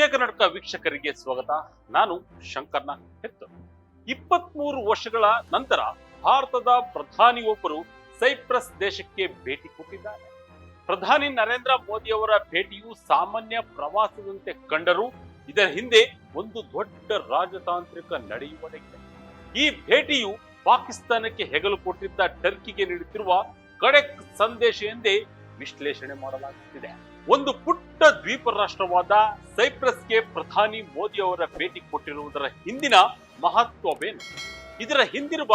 ವಿಜಯ ಕರ್ನಾಟಕ ವೀಕ್ಷಕರಿಗೆ ಸ್ವಾಗತ. ನಾನು ಶಂಕರ್ನ ಇಪ್ಪತ್ತ್ ಮೂರು ವರ್ಷಗಳ ನಂತರ ಭಾರತದ ಪ್ರಧಾನಿಯೊಬ್ಬರು ಸೈಪ್ರಸ್ ದೇಶಕ್ಕೆ ಭೇಟಿ ಕೊಟ್ಟಿದ್ದಾರೆ. ಪ್ರಧಾನಿ ನರೇಂದ್ರ ಮೋದಿ ಅವರ ಭೇಟಿಯು ಸಾಮಾನ್ಯ ಪ್ರವಾಸದಂತೆ ಕಂಡರೂ ಇದರ ಹಿಂದೆ ಒಂದು ದೊಡ್ಡ ರಾಜತಾಂತ್ರಿಕ ನಡೆಯುವುದಕ್ಕೆ ಈ ಭೇಟಿಯು ಪಾಕಿಸ್ತಾನಕ್ಕೆ ಹೆಗಲು ಕೊಟ್ಟಿದ್ದ ಟರ್ಕಿಗೆ ನೀಡುತ್ತಿರುವ ಕಡೆಕ್ ಸಂದೇಶ ಎಂದೇ ವಿಶ್ಲೇಷಣೆ ಮಾಡಲಾಗುತ್ತಿದೆ. ಒಂದು ಪುಟ್ಟ ದ್ವೀಪ ರಾಷ್ಟ್ರವಾದ ಸೈಪ್ರಸ್ಗೆ ಪ್ರಧಾನಿ ಮೋದಿ ಅವರ ಭೇಟಿ ಕೊಟ್ಟಿರುವುದರ ಹಿಂದಿನ ಮಹತ್ವವೇನು? ಇದರ ಹಿಂದಿರುವ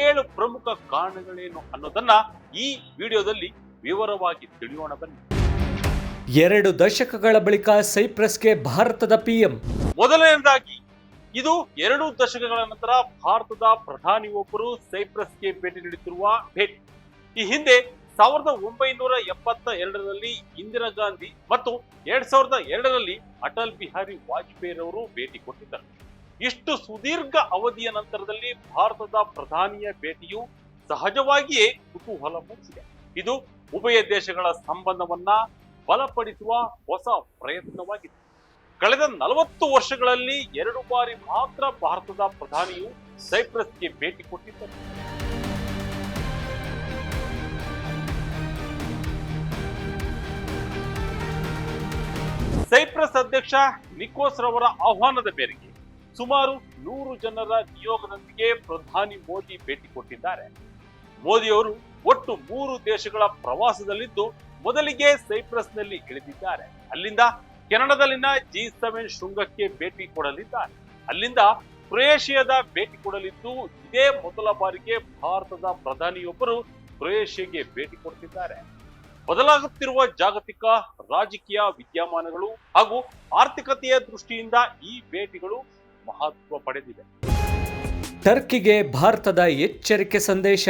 ಏಳು ಪ್ರಮುಖ ಕಾರಣಗಳೇನು ಅನ್ನೋದನ್ನ ಈ ವಿಡಿಯೋದಲ್ಲಿ ವಿವರವಾಗಿ ತಿಳಿಯೋಣ ಬನ್ನಿ. ಎರಡು ದಶಕಗಳ ಬಳಿಕ ಸೈಪ್ರಸ್ಗೆ ಭಾರತದ ಪಿಎಂ. ಮೊದಲನೇದಾಗಿ ಇದು ಎರಡು ದಶಕಗಳ ನಂತರ ಭಾರತದ ಪ್ರಧಾನಿ ಒಬ್ಬರು ಸೈಪ್ರಸ್ಗೆ ಭೇಟಿ ನೀಡುತ್ತಿರುವ ಭೇಟಿ. ಈ ಹಿಂದೆ ಸಾವಿರದ ಒಂಬೈನೂರ ಎಪ್ಪತ್ತ ಎರಡರಲ್ಲಿ ಇಂದಿರಾ ಗಾಂಧಿ ಮತ್ತು ಎರಡ್ ಸಾವಿರದ ಎರಡರಲ್ಲಿ ಅಟಲ್ ಬಿಹಾರಿ ವಾಜಪೇಯಿರವರು ಭೇಟಿ ಕೊಟ್ಟಿದ್ದರು. ಇಷ್ಟು ಸುದೀರ್ಘ ಅವಧಿಯ ನಂತರದಲ್ಲಿ ಭಾರತದ ಪ್ರಧಾನಿಯ ಭೇಟಿಯು ಸಹಜವಾಗಿಯೇ ಕುತೂಹಲ ಮೂಡಿಸಿದೆ. ಇದು ಉಭಯ ದೇಶಗಳ ಸಂಬಂಧವನ್ನ ಬಲಪಡಿಸುವ ಹೊಸ ಪ್ರಯತ್ನವಾಗಿದೆ. ಕಳೆದ ನಲವತ್ತು ವರ್ಷಗಳಲ್ಲಿ ಎರಡು ಬಾರಿ ಮಾತ್ರ ಭಾರತದ ಪ್ರಧಾನಿಯು ಸೈಪ್ರಸ್ಗೆ ಭೇಟಿ ಕೊಟ್ಟಿದ್ದರು. ಸೈಪ್ರಸ್ ಅಧ್ಯಕ್ಷ ನಿಕೋಸ್ ರವರ ಆಹ್ವಾನದ ಮೇರೆಗೆ ಸುಮಾರು ನೂರು ಜನರ ನಿಯೋಗದೊಂದಿಗೆ ಪ್ರಧಾನಿ ಮೋದಿ ಭೇಟಿ ಕೊಟ್ಟಿದ್ದಾರೆ. ಮೋದಿಯವರು ಒಟ್ಟು ಮೂರು ದೇಶಗಳ ಪ್ರವಾಸದಲ್ಲಿದ್ದು ಮೊದಲಿಗೆ ಸೈಪ್ರಸ್ನಲ್ಲಿ ಇಳಿದಿದ್ದಾರೆ. ಅಲ್ಲಿಂದ ಕೆನಡಾದಲ್ಲಿನ ಜಿ ಸೆವೆನ್ ಶೃಂಗಕ್ಕೆ ಭೇಟಿ ಕೊಡಲಿದ್ದಾರೆ. ಅಲ್ಲಿಂದ ಕ್ರೊಯೇಷಿಯಾದ ಭೇಟಿ ಕೊಡಲಿದ್ದು ಇದೇ ಮೊದಲ ಬಾರಿಗೆ ಭಾರತದ ಪ್ರಧಾನಿಯೊಬ್ಬರು ಕ್ರೊಯೇಷಿಯಾಗೆ ಭೇಟಿ ಕೊಡ್ತಿದ್ದಾರೆ. ಬದಲಾಗುತ್ತಿರುವ ಜಾಗತಿಕ ರಾಜಕೀಯ ವಿದ್ಯಮಾನಗಳು ಹಾಗೂ ಆರ್ಥಿಕತೆಯ ದೃಷ್ಟಿಯಿಂದ ಈ ಭೇಟಿಗಳು ಮಹತ್ವ ಪಡೆದಿವೆ ಟರ್ಕಿಗೆ ಭಾರತದ ಎಚ್ಚರಿಕೆ ಸಂದೇಶ.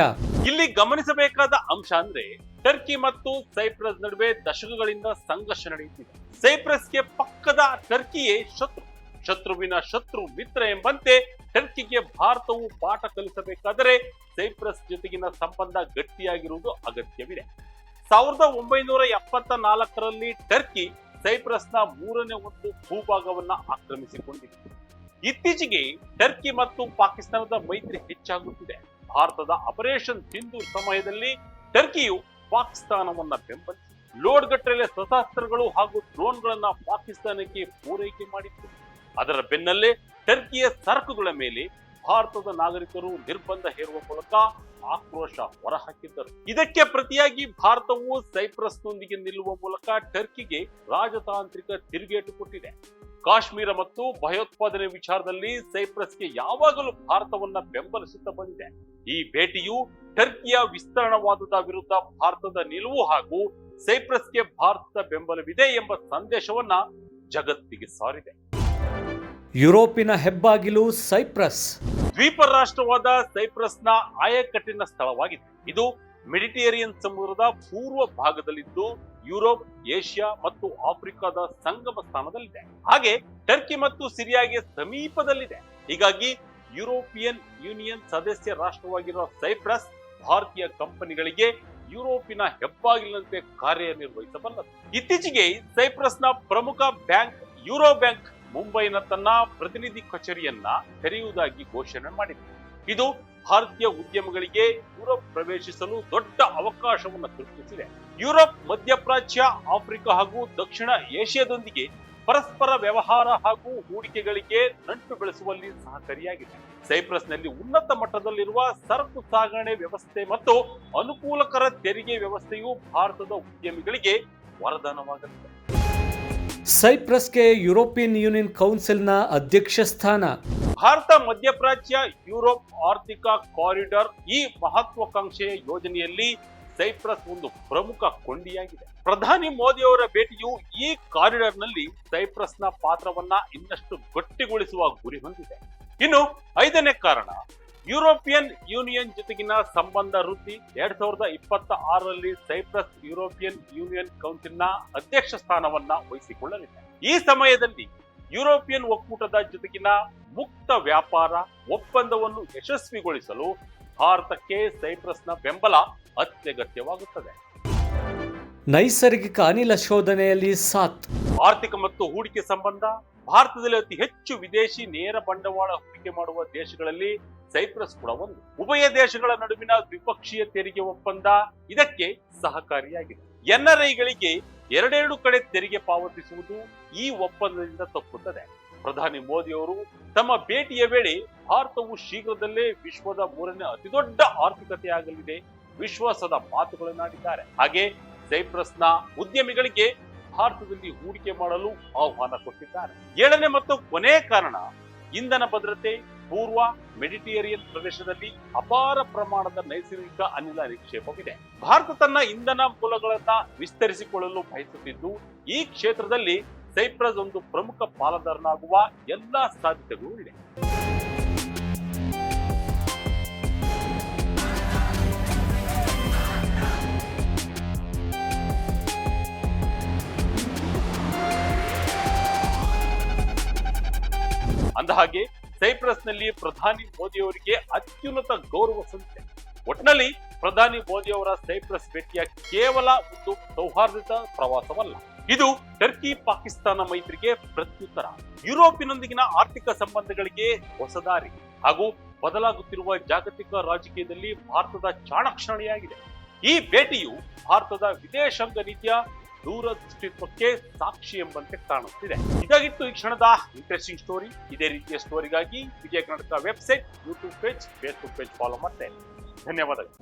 ಇಲ್ಲಿ ಗಮನಿಸಬೇಕಾದ ಅಂಶ ಅಂದ್ರೆ ಟರ್ಕಿ ಮತ್ತು ಸೈಪ್ರಸ್ ನಡುವೆ ದಶಕಗಳಿಂದ ಸಂಘರ್ಷ ನಡೆಯುತ್ತಿದೆ. ಸೈಪ್ರಸ್ಗೆ ಪಕ್ಕದ ಟರ್ಕಿಯೇ ಶತ್ರು. ಶತ್ರುವಿನ ಶತ್ರು ಮಿತ್ರ ಎಂಬಂತೆ ಟರ್ಕಿಗೆ ಭಾರತವು ಪಾಠ ಕಲಿಸಬೇಕಾದರೆ ಸೈಪ್ರಸ್ ಜೊತೆಗಿನ ಸಂಬಂಧ ಗಟ್ಟಿಯಾಗಿರುವುದು ಅಗತ್ಯವಿದೆ. ಸಾವಿರದ ಒಂಬೈನೂರ ಎಪ್ಪತ್ತ ನಾಲ್ಕರಲ್ಲಿ ಟರ್ಕಿ ಸೈಪ್ರಸ್ನ ಮೂರನೇ ಒಂದು ಭೂಭಾಗವನ್ನ ಆಕ್ರಮಿಸಿಕೊಂಡಿದೆ. ಇತ್ತೀಚೆಗೆ ಟರ್ಕಿ ಮತ್ತು ಪಾಕಿಸ್ತಾನದ ಮೈತ್ರಿ ಹೆಚ್ಚಾಗುತ್ತಿದೆ. ಭಾರತದ ಆಪರೇಷನ್ ಸಿಂಧು ಸಮಯದಲ್ಲಿ ಟರ್ಕಿಯು ಪಾಕಿಸ್ತಾನವನ್ನ ಬೆಂಬಲಿಸಿ ಲೋಡ್ ಗಟ್ಟಲೆ ಹಾಗೂ ಡ್ರೋನ್ಗಳನ್ನ ಪಾಕಿಸ್ತಾನಕ್ಕೆ ಪೂರೈಕೆ ಮಾಡಿತ್ತು. ಅದರ ಬೆನ್ನಲ್ಲೇ ಟರ್ಕಿಯ ಸರಕುಗಳ ಮೇಲೆ ಭಾರತದ ನಾಗರಿಕರು ನಿರ್ಬಂಧ ಹೇರುವ ಮೂಲಕ ಆಕ್ರೋಶ ಹೊರಹಾಕಿದ್ದರು. ಇದಕ್ಕೆ ಪ್ರತಿಯಾಗಿ ಭಾರತವು ಸೈಪ್ರಸ್ನೊಂದಿಗೆ ನಿಲ್ಲುವ ಮೂಲಕ ಟರ್ಕಿಗೆ ರಾಜತಾಂತ್ರಿಕ ತಿರುಗೇಟು ಕೊಟ್ಟಿದೆ. ಕಾಶ್ಮೀರ ಮತ್ತು ಭಯೋತ್ಪಾದನೆ ವಿಚಾರದಲ್ಲಿ ಸೈಪ್ರಸ್ಗೆ ಯಾವಾಗಲೂ ಭಾರತವನ್ನ ಬೆಂಬಲಿಸುತ್ತಾ ಬಂದಿದೆ. ಈ ಭೇಟಿಯು ಟರ್ಕಿಯ ವಿಸ್ತರಣವಾದದ ವಿರುದ್ಧ ಭಾರತದ ನಿಲುವು ಹಾಗೂ ಸೈಪ್ರಸ್ಗೆ ಭಾರತದ ಬೆಂಬಲವಿದೆ ಎಂಬ ಸಂದೇಶವನ್ನ ಜಗತ್ತಿಗೆ ಸಾರಿದೆ. ಯುರೋಪಿನ ಹೆಬ್ಬಾಗಿಲು ಸೈಪ್ರಸ್. ದ್ವೀಪ ರಾಷ್ಟ್ರವಾದ ಸೈಪ್ರಸ್ನ ಆಯಕಟ್ಟಿನ ಸ್ಥಳವಾಗಿದೆ. ಇದು ಮೆಡಿಟೇರಿಯನ್ ಸಮುದ್ರದ ಪೂರ್ವ ಭಾಗದಲ್ಲಿದ್ದು ಯುರೋಪ್, ಏಷ್ಯಾ ಮತ್ತು ಆಫ್ರಿಕಾದ ಸಂಗಮ ಸ್ಥಾನದಲ್ಲಿದೆ. ಹಾಗೆ ಟರ್ಕಿ ಮತ್ತು ಸಿರಿಯಾಗೆ ಸಮೀಪದಲ್ಲಿದೆ. ಹೀಗಾಗಿ ಯುರೋಪಿಯನ್ ಯೂನಿಯನ್ ಸದಸ್ಯ ರಾಷ್ಟ್ರವಾಗಿರುವ ಸೈಪ್ರಸ್ ಭಾರತೀಯ ಕಂಪನಿಗಳಿಗೆ ಯುರೋಪಿನ ಹೆಬ್ಬಾಗಿಲಂತೆ ಕಾರ್ಯನಿರ್ವಹಿಸಬಲ್ಲದು. ಇತ್ತೀಚೆಗೆ ಸೈಪ್ರಸ್ನ ಪ್ರಮುಖ ಬ್ಯಾಂಕ್ ಯುರೋ ಬ್ಯಾಂಕ್ ಮುಂಬೈನ ತನ್ನ ಪ್ರತಿನಿಧಿ ಕಚೇರಿಯನ್ನ ತೆರೆಯುವುದಾಗಿ ಘೋಷಣೆ ಮಾಡಿದೆ ಇದು ಭಾರತೀಯ ಉದ್ಯಮಗಳಿಗೆ ಯುರೋಪ್ ಪ್ರವೇಶಿಸಲು ದೊಡ್ಡ ಅವಕಾಶವನ್ನು ಸೃಷ್ಟಿಸಿದೆ ಯುರೋಪ್, ಮಧ್ಯಪ್ರಾಚ್ಯ, ಆಫ್ರಿಕಾ ಹಾಗೂ ದಕ್ಷಿಣ ಏಷ್ಯಾದೊಂದಿಗೆ ಪರಸ್ಪರ ವ್ಯವಹಾರ ಹಾಗೂ ಹೂಡಿಕೆಗಳಿಗೆ ನಂಟು ಬೆಳೆಸುವಲ್ಲಿ ಸಹಕಾರಿಯಾಗಿದೆ. ಸೈಪ್ರಸ್ನಲ್ಲಿ ಉನ್ನತ ಮಟ್ಟದಲ್ಲಿರುವ ಸರಕು ಸಾಗಣೆ ವ್ಯವಸ್ಥೆ ಮತ್ತು ಅನುಕೂಲಕರ ತೆರಿಗೆ ವ್ಯವಸ್ಥೆಯು ಭಾರತದ ಉದ್ಯಮಿಗಳಿಗೆ ವರದಾನವಾಗಲಿದೆ. ಸೈಪ್ರಸ್ಗೆ ಯುರೋಪಿಯನ್ ಯೂನಿಯನ್ ಕೌನ್ಸಿಲ್ನ ಅಧ್ಯಕ್ಷ ಸ್ಥಾನ. ಭಾರತ ಮಧ್ಯಪ್ರಾಚ್ಯ ಯುರೋಪ್ ಆರ್ಥಿಕ ಕಾರಿಡಾರ್ ಈ ಮಹತ್ವಾಕಾಂಕ್ಷೆಯ ಯೋಜನೆಯಲ್ಲಿ ಸೈಪ್ರಸ್ ಒಂದು ಪ್ರಮುಖ ಕೊಂಡಿಯಾಗಿದೆ. ಪ್ರಧಾನಿ ಮೋದಿ ಅವರ ಭೇಟಿಯು ಈ ಕಾರಿಡಾರ್ನಲ್ಲಿ ಸೈಪ್ರಸ್ನ ಪಾತ್ರವನ್ನ ಇನ್ನಷ್ಟು ಗಟ್ಟಿಗೊಳಿಸುವ ಗುರಿ ಹೊಂದಿದೆ. ಇನ್ನು ಐದನೇ ಕಾರಣ ಯುರೋಪಿಯನ್ ಯೂನಿಯನ್ ಜೊತೆಗಿನ ಸಂಬಂಧ ವೃದ್ಧಿ ಎರಡ್ ಸಾವಿರದ ಇಪ್ಪತ್ತ ಆರರಲ್ಲಿ ಸೈಪ್ರಸ್ ಯುರೋಪಿಯನ್ ಯೂನಿಯನ್ ಕೌನ್ಸಿಲ್ನ ಅಧ್ಯಕ್ಷ ಸ್ಥಾನವನ್ನ ವಹಿಸಿಕೊಳ್ಳಲಿದೆ. ಈ ಸಮಯದಲ್ಲಿ ಯುರೋಪಿಯನ್ ಒಕ್ಕೂಟದ ಜೊತೆಗಿನ ಮುಕ್ತ ವ್ಯಾಪಾರ ಒಪ್ಪಂದವನ್ನು ಯಶಸ್ವಿಗೊಳಿಸಲು ಭಾರತಕ್ಕೆ ಸೈಪ್ರಸ್ನ ಬೆಂಬಲ ಅತ್ಯಗತ್ಯವಾಗುತ್ತದೆ. ನೈಸರ್ಗಿಕ ಅನಿಲ ಶೋಧನೆಯಲ್ಲಿ ಸಾತ್ ಆರ್ಥಿಕ ಮತ್ತು ಹೂಡಿಕೆ ಸಂಬಂಧ ಭಾರತದಲ್ಲಿ ಅತಿ ಹೆಚ್ಚು ವಿದೇಶಿ ನೇರ ಬಂಡವಾಳ ಹೂಡಿಕೆ ಮಾಡುವ ದೇಶಗಳಲ್ಲಿ ಸೈಪ್ರಸ್ ಕೂಡ ಒಂದು. ಉಭಯ ದೇಶಗಳ ನಡುವಿನ ದ್ವಿಪಕ್ಷೀಯ ತೆರಿಗೆ ಒಪ್ಪಂದ ಇದಕ್ಕೆ ಸಹಕಾರಿಯಾಗಿದೆ. ಎನ್ಆರ್ಐಗಳಿಗೆ ಎರಡೆರಡು ಕಡೆ ತೆರಿಗೆ ಪಾವತಿಸುವುದು ಈ ಒಪ್ಪಂದದಿಂದ ತಪ್ಪುತ್ತದೆ. ಪ್ರಧಾನಿ ಮೋದಿ ಅವರು ತಮ್ಮ ಭೇಟಿಯ ವೇಳೆ ಭಾರತವು ಶೀಘ್ರದಲ್ಲೇ ವಿಶ್ವದ ಮೂರನೇ ಅತಿದೊಡ್ಡ ಆರ್ಥಿಕತೆಯಾಗಲಿದೆ. ವಿಶ್ವಾಸದ ಮಾತುಗಳನ್ನಾಡಿದ್ದಾರೆ. ಹಾಗೆ ಸೈಪ್ರಸ್ನ ಉದ್ಯಮಿಗಳಿಗೆ ಭಾರತದಲ್ಲಿ ಹೂಡಿಕೆ ಮಾಡಲು ಆಹ್ವಾನ ಕೊಟ್ಟಿದ್ದಾರೆ. ಏಳನೇ ಮತ್ತು ಕೊನೆಯ ಕಾರಣ ಇಂಧನ ಭದ್ರತೆ ಪೂರ್ವ ಮೆಡಿಟೇರಿಯನ್ ಪ್ರದೇಶದಲ್ಲಿ ಅಪಾರ ಪ್ರಮಾಣದ ನೈಸರ್ಗಿಕ ಅನಿಲ ನಿಕ್ಷೇಪವಿದೆ. ಭಾರತ ತನ್ನ ಇಂಧನ ಮೂಲಗಳನ್ನ ವಿಸ್ತರಿಸಿಕೊಳ್ಳಲು ಬಯಸುತ್ತಿದ್ದು, ಈ ಕ್ಷೇತ್ರದಲ್ಲಿ ಸೈಪ್ರಸ್ ಒಂದು ಪ್ರಮುಖ ಪಾಲುದಾರನಾಗುವ ಎಲ್ಲಾ ಸಾಧ್ಯತೆಗಳು ಇದೆ. ಅಂದಹಾಗೆ ಸೈಪ್ರಸ್ನಲ್ಲಿ ಪ್ರಧಾನಿ ಮೋದಿಯವರಿಗೆ ಅತ್ಯುನ್ನತ ಗೌರವ ಸಂಸ್ಥೆ ಒಟ್ನಲ್ಲಿ ಪ್ರಧಾನಿ ಮೋದಿಯವರ ಸೈಪ್ರಸ್ ಭೇಟಿಯ ಕೇವಲ ಒಂದು ಸೌಹಾರ್ದಿತ ಪ್ರವಾಸವಲ್ಲ. ಇದು ಟರ್ಕಿ ಪಾಕಿಸ್ತಾನ ಮೈತ್ರಿಗೆ ಪ್ರತ್ಯುತ್ತರ. ಯುರೋಪಿನೊಂದಿಗಿನ ಆರ್ಥಿಕ ಸಂಬಂಧಗಳಿಗೆ ಹೊಸದಾರಿ ಹಾಗೂ ಬದಲಾಗುತ್ತಿರುವ ಜಾಗತಿಕ ರಾಜಕೀಯದಲ್ಲಿ ಭಾರತದ ಚಾಣಕ್ಷಣಿಯಾಗಿದೆ. ಈ ಭೇಟಿಯು ಭಾರತದ ವಿದೇಶಾಂಗ ನೀತಿಯ ದೂರದೃಷ್ಟಿತ್ವಕ್ಕೆ ಸಾಕ್ಷಿ ಎಂಬಂತೆ ಕಾಣುತ್ತಿದೆ. ಇದಾಗಿತ್ತು ಈ ಕ್ಷಣದ ಇಂಟ್ರೆಸ್ಟಿಂಗ್ ಸ್ಟೋರಿ ಇದೇ ರೀತಿಯ ಸ್ಟೋರಿಗಾಗಿ Vijaya Karnataka website YouTube page Facebook page follow ಮಾಡ್ತೇನೆ. ಧನ್ಯವಾದಗಳು.